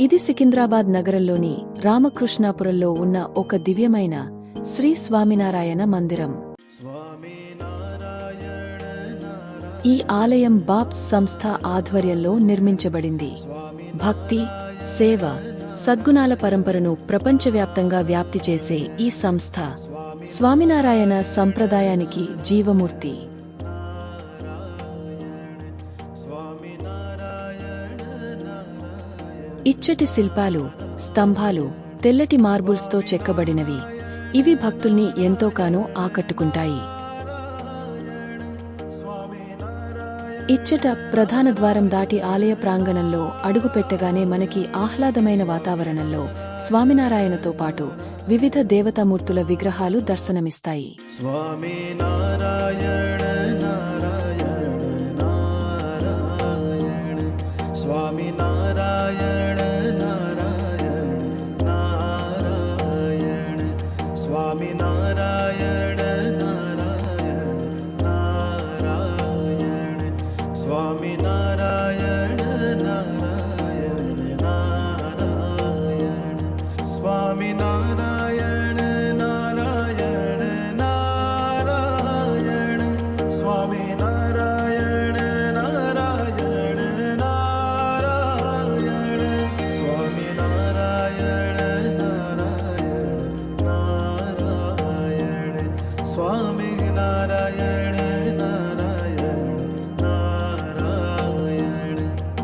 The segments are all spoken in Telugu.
ఇది సికింద్రాబాద్ నగరంలోని రామకృష్ణాపురంలో ఉన్న ఒక దివ్యమైన శ్రీ స్వామినారాయణ మందిరం. ఈ ఆలయం బాప్స్ సంస్థ ఆధ్వర్యంలో నిర్మించబడింది. భక్తి సేవ సద్గుణాల పరంపరను ప్రపంచవ్యాప్తంగా వ్యాప్తి చేసే ఈ సంస్థ స్వామినారాయణ సంప్రదాయానికి జీవమూర్తి. ఇచ్చటి శిల్పాలు స్తంభాలు తెల్లటి మార్బుల్స్తో చెక్కబడినవి. ఇవి భక్తుల్ని ఎంతోకానో ఆకట్టుకుంటాయి. ఇచ్చట ప్రధాన ద్వారం దాటి ఆలయ ప్రాంగణంలో అడుగుపెట్టగానే మనకి ఆహ్లాదమైన వాతావరణంలో స్వామినారాయణతో పాటు వివిధ దేవతామూర్తుల విగ్రహాలు దర్శనమిస్తాయి. స్వామి നാരായണ നാരായണ നാരായണ. സ്വാമി നാരായണ നാരായണ നാരായണ. സ്വാമി നാരായണ. స్వామి నారాయణ నారాయణ నారాయణ.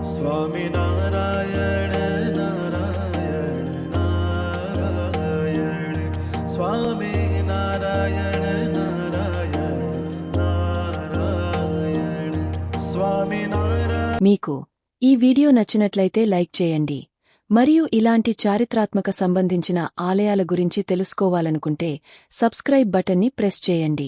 స్వామి నారాయణ నారాయణ నారాయణ. స్వామి నారాయణ నారాయణ నారాయణ. స్వామి నారాయణ. మీకు ఈ వీడియో నచ్చినట్లయితే లైక్ చేయండి. మరియు ఇలాంటి చారిత్రాత్మక సంబంధించిన ఆలయాల గురించి తెలుసుకోవాలనుకుంటే సబ్స్క్రైబ్ బటన్ని ప్రెస్ చేయండి.